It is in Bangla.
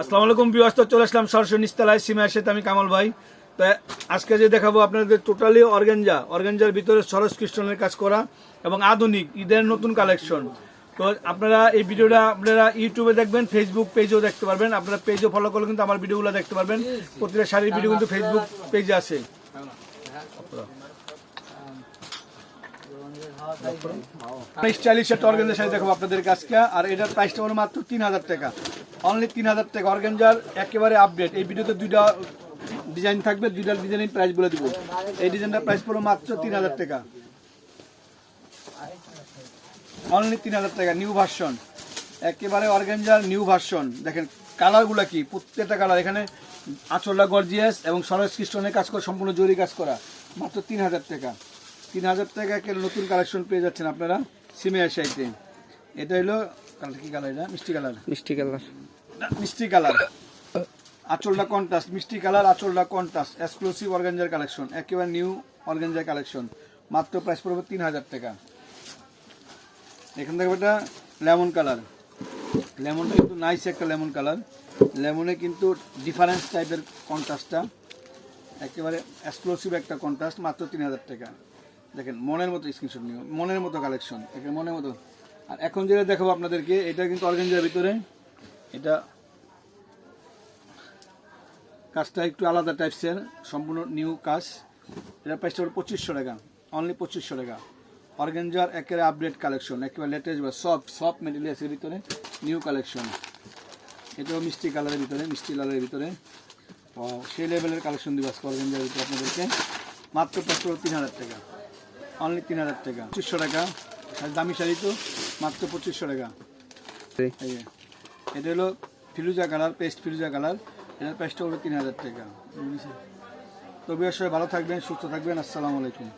আসসালামু আলাইকুম বিওয়াস তো চলে আসলাম সরাসরি নিস্তালায় সিমের সাথে আমি কামাল ভাই। তো আজকে যে দেখাবো আপনাদের টোটালি অর্গানজা, অর্গানজার ভিতরে সরস খ্রিস্টানের কাজ করা এবং আধুনিক, ঈদের নতুন কালেকশন তো আপনারা এই ভিডিওটা আপনারা ইউটিউবে দেখবেন ফেসবুক পেজেও দেখতে পারবেন। আপনারা পেজও ফলো করলে কিন্তু আমার ভিডিওগুলো দেখতে পারবেন। প্রতিটা শাড়ির ভিডিও কিন্তু ফেসবুক পেজে আছে। একটা অর্গানজার শাড়ি দেখাবো আপনাদের কাছকে আর এটার প্রাইসটা হলো মাত্র তিন হাজার টাকা। অনলি তিন হাজার টাকা। অর্গানজার একেবারে আপডেট এই ভিডিওতে দুইটা ডিজাইন থাকবে, দুইটা ডিজাইনের প্রাইস বলে দিব। এই ডিজাইনটার প্রাইস পড়ল মাত্র তিন হাজার টাকা। অনলি তিন হাজার টাকা নিউ ভার্সন একেবারে অর্গানজার নিউ ভার্সন দেখেন কালারগুলো কি? প্রত্যেকটা কালার এখানে আঁচলটা গর্জিয়াস এবং সরস খ্রিস্টনের কাজ করা, সম্পূর্ণ জরি কাজ করা। মাত্র তিন হাজার টাকা। তিন হাজার টাকা নতুন কালেকশন পেয়ে যাচ্ছেন আপনারা সিমিয়ার সাইতে এটা হলো কি কালার এটা? মিষ্টি কালার? মিষ্টি কালার। মিষ্টি কালার। আঁচলটা কন্ট্রাস্ট মিষ্টি কালার আঁচলটা কন্ট্রাস্ট এক্সক্লুসিভ অর্গানজার কালেকশন একেবারে নিউ অর্গানজার কালেকশন মাত্র প্রাইস পড়বে তিন হাজার টাকা। এখান থেকে এটা লেমন কালার লেমনটা কিন্তু নাইস একটা লেমন কালার লেমনে কিন্তু ডিফারেন্স টাইপের কন্ট্রাস্টটা একেবারে এক্সক্লুসিভ একটা কন্ট্রাস্ট মাত্র তিন হাজার টাকা। দেখেন মনের মতো স্ক্রিনশট নিও। মনের মতো কালেকশন মনের মতো আর এখন যেটা দেখাবো আপনাদেরকে, এটা কিন্তু অর্গানজার ভিতরে। এটা কাজটা একটু আলাদা টাইপসের, সম্পূর্ণ নিউ কাজ। এটা প্রাইসটা হলো পঁচিশশো টাকা অনলি পঁচিশশো টাকা। অর্গেঞ্জার একেবারে আপডেট কালেকশন একেবারে লেটেস্ট বা সফট সফট মেটেরিয়ালসের ভিতরে নিউ কালেকশন এটাও মিষ্টি কালারের ভিতরে, মিষ্টি লালের ভিতরে। সেই লেভেলের কালেকশন দিব আজকে অর্গেঞ্জার ভিতরে আপনাদেরকে। মাত্র হলো তিন হাজার টাকা অনলি তিন হাজার টাকা। পঁচিশশো টাকা দামি শাড়ি তো। মাত্র পঁচিশশো টাকা। এটা হলো ফিরুজা কালার পেস্ট ফিরুজা কালার। এটার প্রাইসটা হলো তিন হাজার টাকা। তবে সবাই ভালো থাকবেন সুস্থ থাকবেন। আসসালামু আলাইকুম।